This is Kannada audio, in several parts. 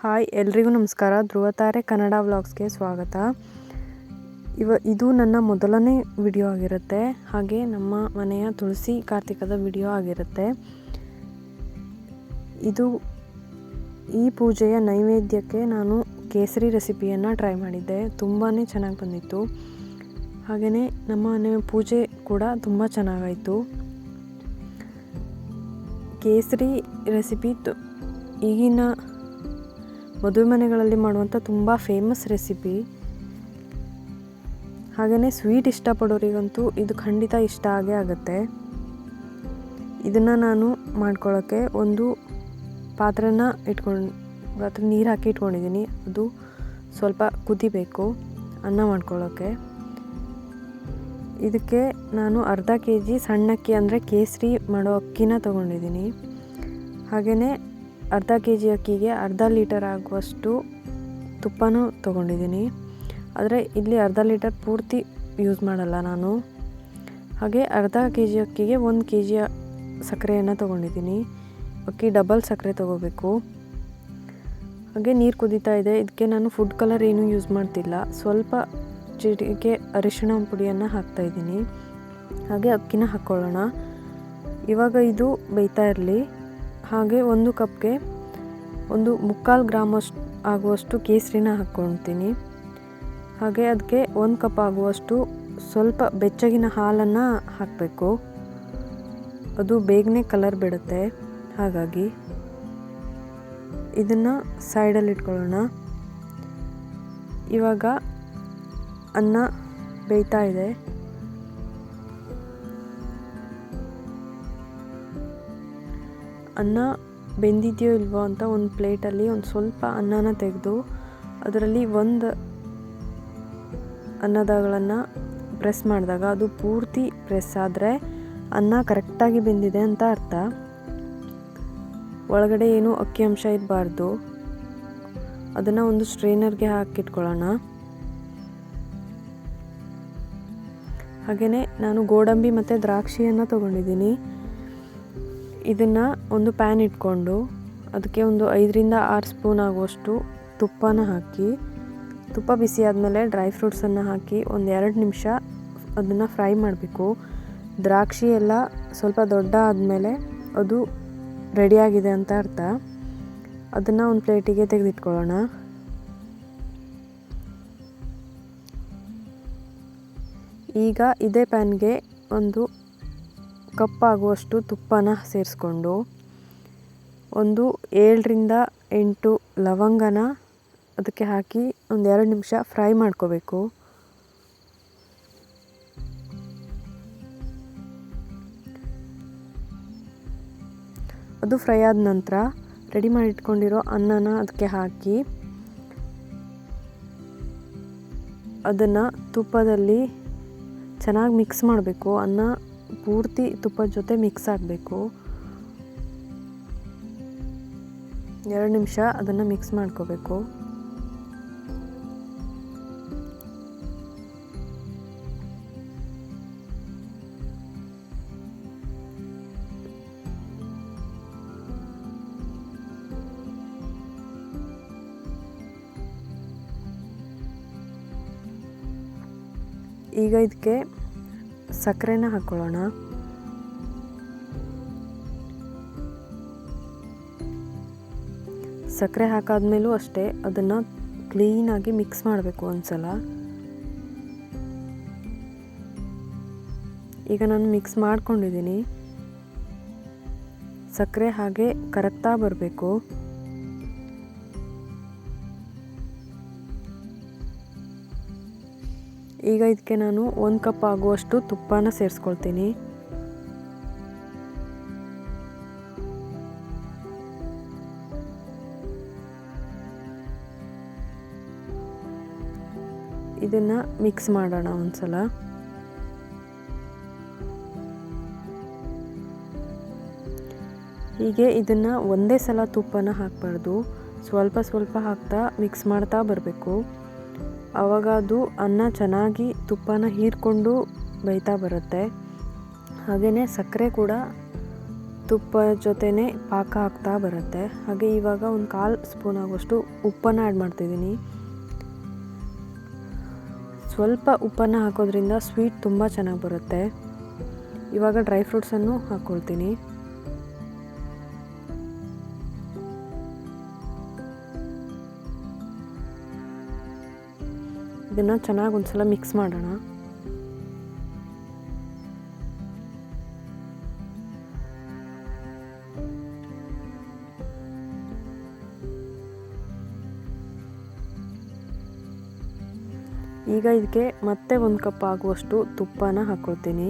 ಹಾಯ್, ಎಲ್ರಿಗೂ ನಮಸ್ಕಾರ. ಧ್ರುವತಾರೆ ಕನ್ನಡ ವ್ಲಾಗ್ಸ್ಗೆ ಸ್ವಾಗತ. ಇವ, ಇದು ನನ್ನ ಮೊದಲನೇ ವಿಡಿಯೋ ಆಗಿರುತ್ತೆ. ಹಾಗೆ ನಮ್ಮ ಮನೆಯ ತುಳಸಿ ಕಾರ್ತಿಕದ ವಿಡಿಯೋ ಆಗಿರುತ್ತೆ. ಇದು ಈ ಪೂಜೆಯ ನೈವೇದ್ಯಕ್ಕೆ ನಾನು ಕೇಸರಿ ರೆಸಿಪಿಯನ್ನು ಟ್ರೈ ಮಾಡಿದ್ದೆ. ತುಂಬಾ ಚೆನ್ನಾಗಿ ಬಂದಿತ್ತು. ಹಾಗೆಯೇ ನಮ್ಮ ಮನೆಯ ಪೂಜೆ ಕೂಡ ತುಂಬ ಚೆನ್ನಾಗಾಯಿತು. ಕೇಸರಿ ರೆಸಿಪಿ ತು ಈಗಿನ ಮದುವೆ ಮನೆಗಳಲ್ಲಿ ಮಾಡುವಂಥ ತುಂಬ ಫೇಮಸ್ ರೆಸಿಪಿ ಹಾಗೆಯೇ ಸ್ವೀಟ್ ಇಷ್ಟಪಡೋರಿಗಂತೂ ಇದು ಖಂಡಿತ ಇಷ್ಟ ಆಗೇ ಆಗುತ್ತೆ. ಇದನ್ನು ನಾನು ಮಾಡ್ಕೊಳ್ಳೋಕ್ಕೆ ಒಂದು ಪಾತ್ರೆನ ಇಟ್ಕೊಂಡು, ಪಾತ್ರೆ ನೀರು ಹಾಕಿ ಇಟ್ಕೊಂಡಿದ್ದೀನಿ. ಅದು ಸ್ವಲ್ಪ ಕುದಿಬೇಕು ಅನ್ನ ಮಾಡ್ಕೊಳ್ಳೋಕ್ಕೆ ಇದಕ್ಕೆ ನಾನು ಅರ್ಧ ಕೆ ಜಿ ಸಣ್ಣ ಅಕ್ಕಿ ಅಂದರೆ ಕೇಸರಿ ಮಾಡೋ ಅಕ್ಕಿನ ತೊಗೊಂಡಿದ್ದೀನಿ. ಹಾಗೆಯೇ ಅರ್ಧ ಕೆ ಜಿ ಅಕ್ಕಿಗೆ ಅರ್ಧ ಲೀಟರ್ ಆಗುವಷ್ಟು ತುಪ್ಪನೂ ತೊಗೊಂಡಿದ್ದೀನಿ. ಆದರೆ ಇಲ್ಲಿ ಅರ್ಧ ಲೀಟರ್ ಪೂರ್ತಿ ಯೂಸ್ ಮಾಡಲ್ಲ ನಾನು. ಹಾಗೆ ಅರ್ಧ ಕೆ ಜಿ ಅಕ್ಕಿಗೆ ಒಂದು ಕೆ ಜಿಯ ಸಕ್ಕರೆಯನ್ನು ತೊಗೊಂಡಿದ್ದೀನಿ. ಅಕ್ಕಿ ಡಬಲ್ ಸಕ್ಕರೆ ತೊಗೋಬೇಕು. ಹಾಗೆ ನೀರು ಕುದೀತಾ ಇದೆ. ಇದಕ್ಕೆ ನಾನು ಫುಡ್ ಕಲರ್ ಏನೂ ಯೂಸ್ ಮಾಡ್ತಿಲ್ಲ. ಸ್ವಲ್ಪ ಚಿಟಿಕೆ ಅರಿಶಿಣ ಪುಡಿಯನ್ನು ಹಾಕ್ತಾಯಿದ್ದೀನಿ ಹಾಗೆ ಅಕ್ಕಿನ ಹಾಕ್ಕೊಳ್ಳೋಣ ಇವಾಗ ಇದು ಬೇಯ್ತಾ ಇರಲಿ. ಹಾಗೆ ಒಂದು ಕಪ್ಗೆ ಒಂದು ಮುಕ್ಕಾಲು ಗ್ರಾಮಷ್ಟು ಆಗುವಷ್ಟು ಕೇಸರಿನ ಹಾಕ್ಕೊಳ್ತೀನಿ. ಹಾಗೆ ಅದಕ್ಕೆ ಒಂದು ಕಪ್ ಆಗುವಷ್ಟು ಸ್ವಲ್ಪ ಬೆಚ್ಚಗಿನ ಹಾಲನ್ನು ಹಾಕಬೇಕು. ಅದು ಬೇಗನೆ ಕಲರ್ ಬಿಡುತ್ತೆ. ಹಾಗಾಗಿ ಇದನ್ನು ಸೈಡಲ್ಲಿ ಇಟ್ಕೊಳ್ಳೋಣ. ಇವಾಗ ಅನ್ನ ಬೇಯ್ತಾ ಇದೆ. ಅನ್ನ ಬೆಂದಿದೆಯೋ ಇಲ್ವೋ ಅಂತ ಒಂದು ಪ್ಲೇಟಲ್ಲಿ ಒಂದು ಸ್ವಲ್ಪ ಅನ್ನನ ತೆಗೆದು ಅದರಲ್ಲಿ ಒಂದು ಅನ್ನದಗಳನ್ನು ಪ್ರೆಸ್ ಮಾಡಿದಾಗ ಅದು ಪೂರ್ತಿ ಪ್ರೆಸ್ ಆದರೆ ಅನ್ನ ಕರೆಕ್ಟಾಗಿ ಬೆಂದಿದೆ ಅಂತ ಅರ್ಥ. ಒಳಗಡೆ ಏನು ಅಕ್ಕಿ ಅಂಶ ಇರಬಾರ್ದು. ಅದನ್ನು ಒಂದು ಸ್ಟ್ರೈನರ್ಗೆ ಹಾಕಿಟ್ಕೊಳ್ಳೋಣ. ಹಾಗೆಯೇ ನಾನು ಗೋಡಂಬಿ ಮತ್ತು ದ್ರಾಕ್ಷಿಯನ್ನು ತೊಗೊಂಡಿದ್ದೀನಿ. ಇದನ್ನು ಒಂದು ಪ್ಯಾನ್ ಇಟ್ಕೊಂಡು ಅದಕ್ಕೆ ಒಂದು ಐದರಿಂದ ಆರು ಸ್ಪೂನ್ ಆಗುವಷ್ಟು ತುಪ್ಪನ ಹಾಕಿ, ತುಪ್ಪ ಬಿಸಿ ಆದಮೇಲೆ ಡ್ರೈ ಫ್ರೂಟ್ಸನ್ನು ಹಾಕಿ ಒಂದು ಎರಡು ನಿಮಿಷ ಅದನ್ನು ಫ್ರೈ ಮಾಡಬೇಕು. ದ್ರಾಕ್ಷಿ ಎಲ್ಲ ಸ್ವಲ್ಪ ದೊಡ್ಡ ಆದಮೇಲೆ ಅದು ರೆಡಿಯಾಗಿದೆ ಅಂತ ಅರ್ಥ. ಅದನ್ನು ಒಂದು ಪ್ಲೇಟಿಗೆ ತೆಗೆದಿಟ್ಕೊಳ್ಳೋಣ. ಈಗ ಇದೇ ಪ್ಯಾನ್ಗೆ ಒಂದು ಕಪ್ ಆಗುವಷ್ಟು ತುಪ್ಪನ ಸೇರಿಸ್ಕೊಂಡು ಒಂದು ಏಳರಿಂದ ಎಂಟು ಲವಂಗನ ಅದಕ್ಕೆ ಹಾಕಿ ಒಂದು ಎರಡು ನಿಮಿಷ ಫ್ರೈ ಮಾಡ್ಕೋಬೇಕು. ಅದು ಫ್ರೈ ಆದ ನಂತರ ರೆಡಿ ಮಾಡಿ ಇಟ್ಕೊಂಡಿರೋ ಅನ್ನನ ಅದಕ್ಕೆ ಹಾಕಿ ಅದನ್ನು ತುಪ್ಪದಲ್ಲಿ ಚೆನ್ನಾಗಿ ಮಿಕ್ಸ್ ಮಾಡಬೇಕು. ಅನ್ನ ಪೂರ್ತಿ ತುಪ್ಪದ ಜೊತೆ ಮಿಕ್ಸ್ ಆಗಬೇಕು. ಎರಡು ನಿಮಿಷ ಅದನ್ನು ಮಿಕ್ಸ್ ಮಾಡ್ಕೋಬೇಕು. ಈಗ ಇದಕ್ಕೆ ಸಕ್ಕರೆನ ಹಾಕ್ಕೊಳ್ಳೋಣ ಸಕ್ಕರೆ ಹಾಕಾದ್ಮೇಲೂ ಅಷ್ಟೇ ಅದನ್ನು ಕ್ಲೀನಾಗಿ ಮಿಕ್ಸ್ ಮಾಡಬೇಕು ಒಂದ್ಸಲ. ಈಗ ನಾನು ಮಿಕ್ಸ್ ಮಾಡ್ಕೊಂಡಿದ್ದೀನಿ. ಸಕ್ಕರೆ ಹಾಗೆ ಕರಗ್ತಾ ಬರಬೇಕು. ಈಗ ಇದಕ್ಕೆ ನಾನು ಒಂದು ಕಪ್ ಆಗುವಷ್ಟು ತುಪ್ಪನ ಸೇರಿಸ್ಕೊಳ್ತೀನಿ. ಇದನ್ನು ಮಿಕ್ಸ್ ಮಾಡೋಣ ಒಂದ್ಸಲ. ಹೀಗೆ ಇದನ್ನು ಒಂದೇ ಸಲ ತುಪ್ಪನ ಹಾಕಬಾರ್ದು. ಸ್ವಲ್ಪ ಸ್ವಲ್ಪ ಹಾಕ್ತಾ ಮಿಕ್ಸ್ ಮಾಡ್ತಾ ಬರಬೇಕು. ಆವಾಗ ಅದು ಅನ್ನ ಚೆನ್ನಾಗಿ ತುಪ್ಪನ ಹೀರ್ಕೊಂಡು ಬೇಯ್ತಾ ಬರುತ್ತೆ. ಹಾಗೆಯೇ ಸಕ್ಕರೆ ಕೂಡ ತುಪ್ಪ ಜೊತೆನೇ ಪಾಕ ಆಗ್ತಾ ಬರುತ್ತೆ. ಹಾಗೆ ಇವಾಗ ಒಂದು ಕಾಲು ಸ್ಪೂನ್ ಆಗುವಷ್ಟು ಉಪ್ಪನ್ನು ಆ್ಯಡ್ ಮಾಡ್ತಿದ್ದೀನಿ. ಸ್ವಲ್ಪ ಉಪ್ಪನ್ನು ಹಾಕೋದ್ರಿಂದ ಸ್ವೀಟ್ ತುಂಬ ಚೆನ್ನಾಗಿ ಬರುತ್ತೆ. ಇವಾಗ ಡ್ರೈ ಫ್ರೂಟ್ಸನ್ನು ಹಾಕ್ಕೊಳ್ತೀನಿ ಇದನ್ನು ಚೆನ್ನಾಗಿ ಒಂದ್ಸಲ ಮಿಕ್ಸ್ ಮಾಡೋಣ. ಈಗ ಇದಕ್ಕೆ ಮತ್ತೆ ಒಂದು ಕಪ್ ಆಗುವಷ್ಟು ತುಪ್ಪನ ಹಾಕ್ಕೊಳ್ತೀನಿ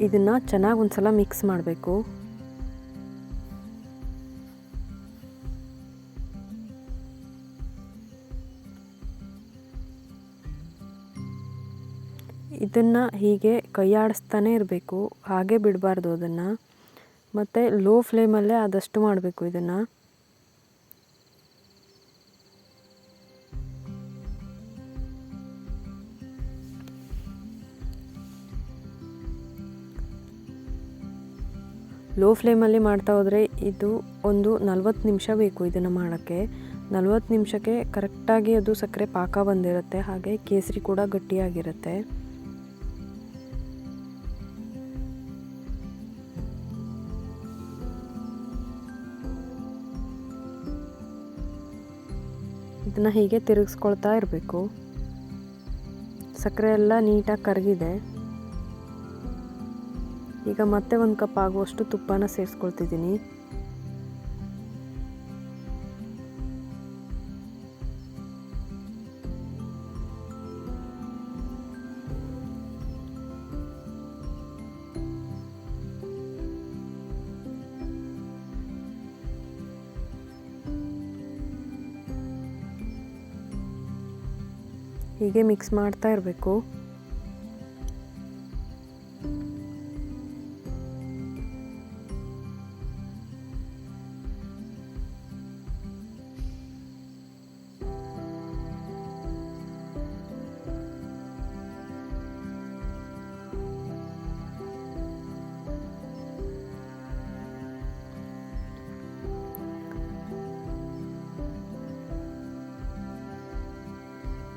ಇದನ್ನು ಚೆನ್ನಾಗಿ ಒಂದ್ಸಲ ಮಿಕ್ಸ್ ಮಾಡಬೇಕು. ಇದನ್ನು ಹೀಗೆ ಕೈಯಾಡಿಸ್ತಾನೆ ಇರಬೇಕು, ಹಾಗೆ ಬಿಡಬಾರ್ದು ಅದನ್ನು. ಮತ್ತು ಲೋ ಫ್ಲೇಮಲ್ಲೇ ಆದಷ್ಟು ಮಾಡಬೇಕು ಇದನ್ನು. ಲೋ ಫ್ಲೇಮಲ್ಲಿ ಮಾಡ್ತಾ ಹೋದರೆ ಇದು ಒಂದು ನಲ್ವತ್ತು ನಿಮಿಷ ಬೇಕು ಇದನ್ನು ಮಾಡೋಕ್ಕೆ. ನಲ್ವತ್ತು ನಿಮಿಷಕ್ಕೆ ಕರೆಕ್ಟಾಗಿ ಅದು ಸಕ್ಕರೆ ಪಾಕ ಬಂದಿರುತ್ತೆ, ಹಾಗೆ ಕೇಸರಿ ಕೂಡ ಗಟ್ಟಿಯಾಗಿರುತ್ತೆ. ಇದನ್ನು ಹೀಗೆ ತಿರುಗಿಸ್ಕೊಳ್ತಾ ಇರಬೇಕು. ಸಕ್ಕರೆ ಎಲ್ಲ ನೀಟಾಗಿ ಕರಗಿದೆ. ಈಗ ಮತ್ತೆ ಒಂದು ಕಪ್ ಆಗುವಷ್ಟು ತುಪ್ಪನ ಸೇರಿಸ್ಕೊಳ್ತಿದ್ದೀನಿ. ಹೀಗೆ ಮಿಕ್ಸ್ ಮಾಡ್ತಾ ಇರಬೇಕು.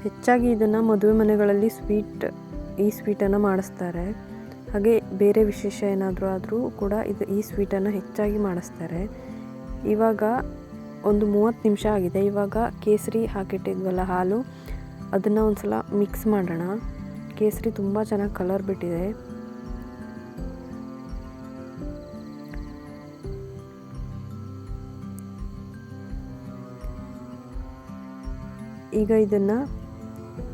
ಹೆಚ್ಚಾಗಿ ಇದನ್ನು ಮದುವೆ ಮನೆಗಳಲ್ಲಿ ಸ್ವೀಟ್, ಈ ಸ್ವೀಟನ್ನು ಮಾಡಿಸ್ತಾರೆ. ಹಾಗೆ ಬೇರೆ ವಿಶೇಷ ಏನಾದರೂ ಆದರೂ ಕೂಡ ಇದು ಈ ಸ್ವೀಟನ್ನು ಹೆಚ್ಚಾಗಿ ಮಾಡಿಸ್ತಾರೆ. ಇವಾಗ ಒಂದು ಮೂವತ್ತು ನಿಮಿಷ ಆಗಿದೆ. ಇವಾಗ ಕೇಸರಿ ಹಾಕಿಟ್ಟಿದ್ವಲ್ಲ ಹಾಲು, ಅದನ್ನು ಒಂದು ಸಲ ಮಿಕ್ಸ್ ಮಾಡೋಣ. ಕೇಸರಿ ತುಂಬ ಚೆನ್ನಾಗಿ ಕಲರ್ ಬಿಟ್ಟಿದೆ. ಈಗ ಇದನ್ನು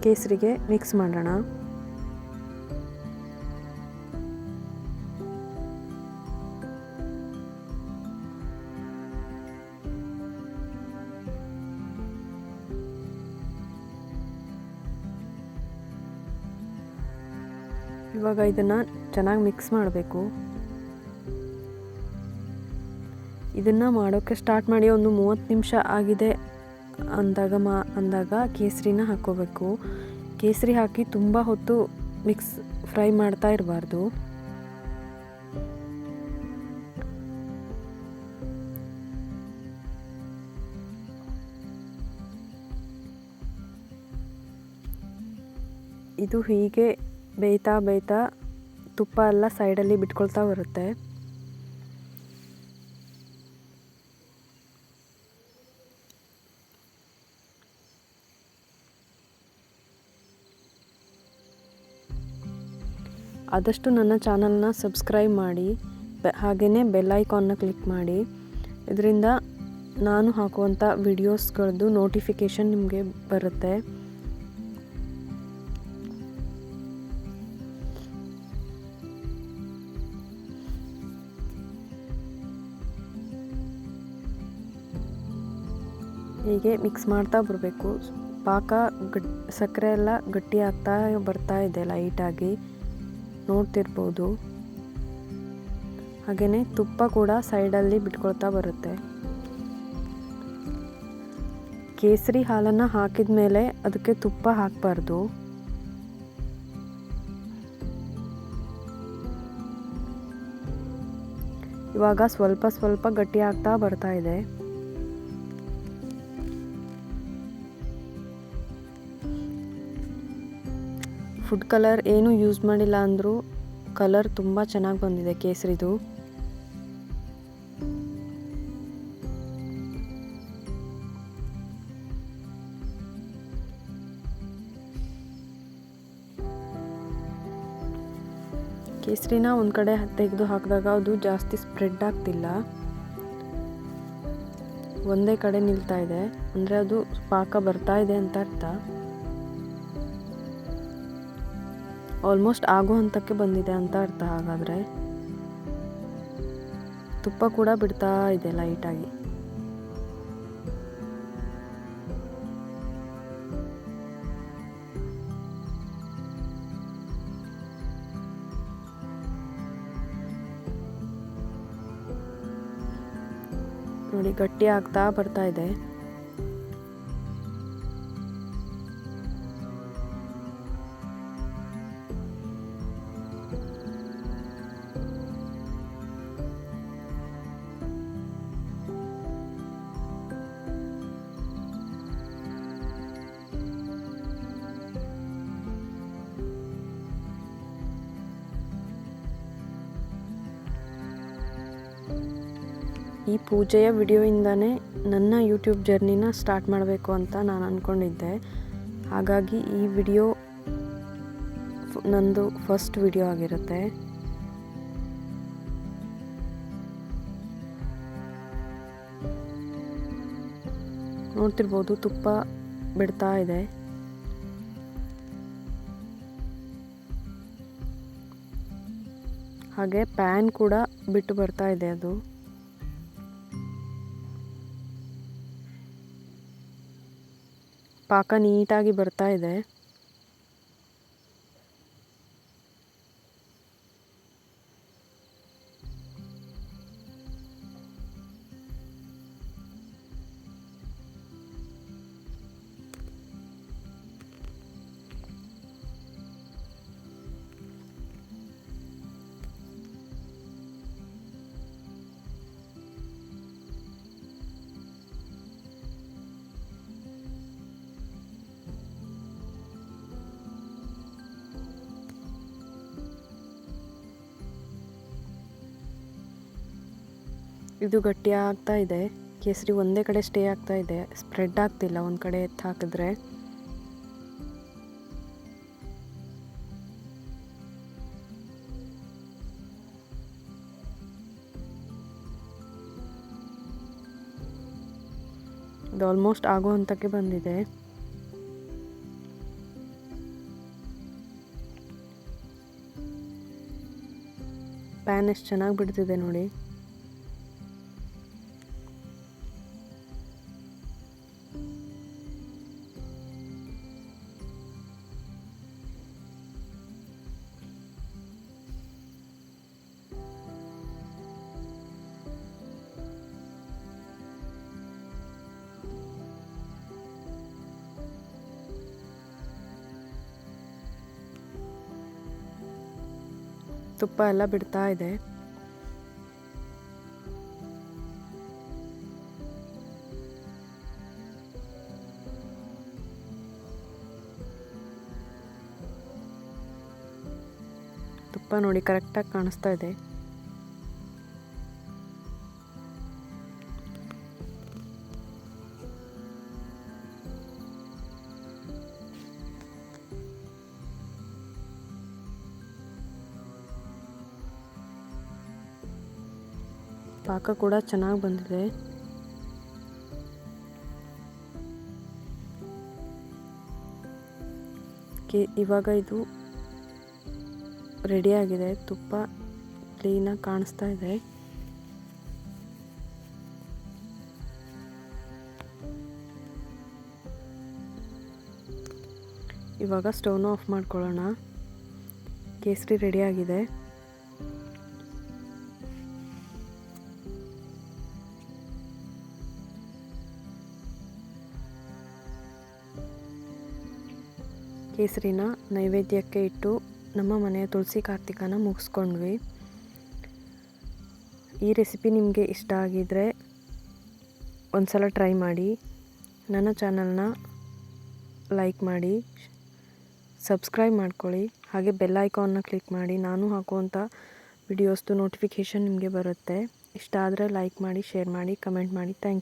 ಕೇಸರಿಗೆ ಮಿಕ್ಸ್ ಮಾಡೋಣ. ಇವಾಗ ಇದನ್ನು ಚೆನ್ನಾಗಿ ಮಿಕ್ಸ್ ಮಾಡಬೇಕು. ಇದನ್ನು ಮಾಡೋಕ್ಕೆ ಸ್ಟಾರ್ಟ್ ಮಾಡಿ ಒಂದು ಮೂವತ್ತು ನಿಮಿಷ ಆಗಿದೆ. ಅಂದಾಗ ಮಾ, ಅಂದಾಗ ಕೇಸರಿನ ಹಾಕ್ಕೋಬೇಕು ಕೇಸರಿ ಹಾಕಿ ತುಂಬ ಹೊತ್ತು ಮಿಕ್ಸ್ ಫ್ರೈ ಮಾಡ್ತಾ ಇರಬಾರ್ದು. ಇದು ಹೀಗೆ ಬೇಯ್ತಾ ಬೇಯ್ತಾ ತುಪ್ಪ ಎಲ್ಲ ಸೈಡಲ್ಲಿ ಬಿಟ್ಕೊಳ್ತಾ ಬರುತ್ತೆ. ಆದಷ್ಟು ನನ್ನ ಚಾನಲ್ನ ಸಬ್ಸ್ಕ್ರೈಬ್ ಮಾಡಿ, ಬೆ ಹಾಗೆಯೇ ಬೆಲ್ ಐಕಾನ್ನ ಕ್ಲಿಕ್ ಮಾಡಿ. ಇದರಿಂದ ನಾನು ಹಾಕುವಂಥ ವಿಡಿಯೋಸ್ಗಳದ್ದು ನೋಟಿಫಿಕೇಷನ್ ನಿಮಗೆ ಬರುತ್ತೆ. ಹೀಗೆ ಮಿಕ್ಸ್ ಮಾಡ್ತಾ ಬರಬೇಕು. ಪಾಕ ಗಟ್ ಸಕ್ಕರೆ ಎಲ್ಲ ಗಟ್ಟಿ ಆಗ್ತಾ ಬರ್ತಾ ಇದೆ, ಲೈಟಾಗಿ. ನೋಡ್ತಿರ್ಬೋದು. ಹಾಗೆಯೇ ತುಪ್ಪ ಕೂಡ ಸೈಡಲ್ಲಿ ಬಿಟ್ಕೊಳ್ತಾ ಬರುತ್ತೆ. ಕೇಸರಿ ಹಾಲನ್ನು ಹಾಕಿದ ಮೇಲೆ ಅದಕ್ಕೆ ತುಪ್ಪ ಹಾಕಬಾರ್ದು. ಇವಾಗ ಸ್ವಲ್ಪ ಸ್ವಲ್ಪ ಗಟ್ಟಿ ಆಗ್ತಾ ಬರ್ತಾ ಇದೆ. ಫುಡ್ ಕಲರ್ ಏನು ಯೂಸ್ ಮಾಡಿಲ್ಲ ಅಂದರೂ ಕಲರ್ ತುಂಬ ಚೆನ್ನಾಗಿ ಬಂದಿದೆ ಕೇಸರಿದು. ಕೇಸರಿನ ಒಂದು ಕಡೆ ತೆಗೆದು ಹಾಕಿದಾಗ ಅದು ಜಾಸ್ತಿ ಸ್ಪ್ರೆಡ್ ಆಗ್ತಿಲ್ಲ. ಒಂದೇ ಕಡೆ ನಿಲ್ತಾ ಇದೆ. ಅಂದರೆ ಅದು ಪಾಕ ಬರ್ತಾ ಇದೆ ಅಂತ ಅರ್ಥ. ಆಲ್ಮೋಸ್ಟ್ ಆಗೋ ಹಂತಕ್ಕೆ ಬಂದಿದೆ ಅಂತ ಅರ್ಥ ಹಾಗಾದರೆ. ತುಪ್ಪ ಕೂಡ ಬಿಡ್ತಾ ಇದೆ ಲೈಟಾಗಿ ನೋಡಿ ಗಟ್ಟಿ ಆಗ್ತಾ ಬರ್ತಾ ಇದೆ. ಈ ಪೂಜೆಯ ವಿಡಿಯೋಯಿಂದನೇ ನನ್ನ ಯೂಟ್ಯೂಬ್ ಜರ್ನಿನ ಸ್ಟಾರ್ಟ್ ಮಾಡಬೇಕು ಅಂತ ನಾನು ಅಂದ್ಕೊಂಡಿದ್ದೆ ಹಾಗಾಗಿ ಈ ವಿಡಿಯೋ ನಂದು ಫಸ್ಟ್ ವಿಡಿಯೋ ಆಗಿರುತ್ತೆ. ನೋಡ್ತಿರ್ಬೋದು ತುಪ್ಪ ಬಿಡ್ತಾ ಇದೆ. ಹಾಗೆ ಪ್ಯಾನ್ ಕೂಡ ಬಿಟ್ಟು ಬರ್ತಾ ಇದೆ ಅದು. ಪಾಕ ನೀಟಾಗಿ ಬರ್ತಾ ಇದೆ. ಇದು ಗಟ್ಟಿ ಆಗ್ತಾ ಇದೆ. ಕೇಸರಿ ಒಂದೇ ಕಡೆ ಸ್ಟೇ ಆಗ್ತಾ ಇದೆ. ಸ್ಪ್ರೆಡ್ ಆಗ್ತಿಲ್ಲ, ಒಂದು ಕಡೆ ಎತ್ತ ಹಾಕಿದ್ರೆ. ಇದು ಆಲ್ಮೋಸ್ಟ್ ಆಗೋ ಹಂತಕ್ಕೆ ಬಂದಿದೆ. ಪ್ಯಾನ್ ಎಷ್ಟು ಚೆನ್ನಾಗಿ ಬಿಡ್ತಿದೆ ನೋಡಿ. ತುಪ್ಪ ಎಲ್ಲ ಬಿಡ್ತಾ ಇದೆ. ತುಪ್ಪ ನೋಡಿ ಕರೆಕ್ಟಾಗಿ ಕಾಣಿಸ್ತಾ ಇದೆ. ಪಾಕ ಕೂಡ ಚೆನ್ನಾಗಿ ಬಂದಿದೆ. ಇವಾಗ ಇದು ರೆಡಿಯಾಗಿದೆ ತುಪ್ಪ ಕ್ಲೀನಾಗಿ ಕಾಣಿಸ್ತಾ ಇದೆ. ಇವಾಗ ಸ್ಟವ್ನ ಆಫ್ ಮಾಡ್ಕೊಳ್ಳೋಣ. ಕೇಸರಿ ರೆಡಿಯಾಗಿದೆ ಕೇಸರಿನ ನೈವೇದ್ಯಕ್ಕೆ ಇಟ್ಟು ನಮ್ಮ ಮನೆಯ ತುಳಸಿ ಕಾರ್ತಿಕನ ಮುಗಿಸ್ಕೊಂಡ್ವಿ. ಈ ರೆಸಿಪಿ ನಿಮಗೆ ಇಷ್ಟ ಆಗಿದರೆ ಒಂದ್ಸಲ ಟ್ರೈ ಮಾಡಿ. ನನ್ನ ಚಾನಲ್ನ ಲೈಕ್ ಮಾಡಿ, ಸಬ್ಸ್ಕ್ರೈಬ್ ಮಾಡ್ಕೊಳ್ಳಿ, ಹಾಗೆ ಬೆಲ್ ಐಕಾನ್ನ ಕ್ಲಿಕ್ ಮಾಡಿ. ನಾನು ಹಾಕುವಂಥ ವಿಡಿಯೋಸ್ದು ನೋಟಿಫಿಕೇಷನ್ ನಿಮಗೆ ಬರುತ್ತೆ. ಇಷ್ಟ ಆದರೆ ಲೈಕ್ ಮಾಡಿ, ಶೇರ್ ಮಾಡಿ, ಕಮೆಂಟ್ ಮಾಡಿ. Thank you.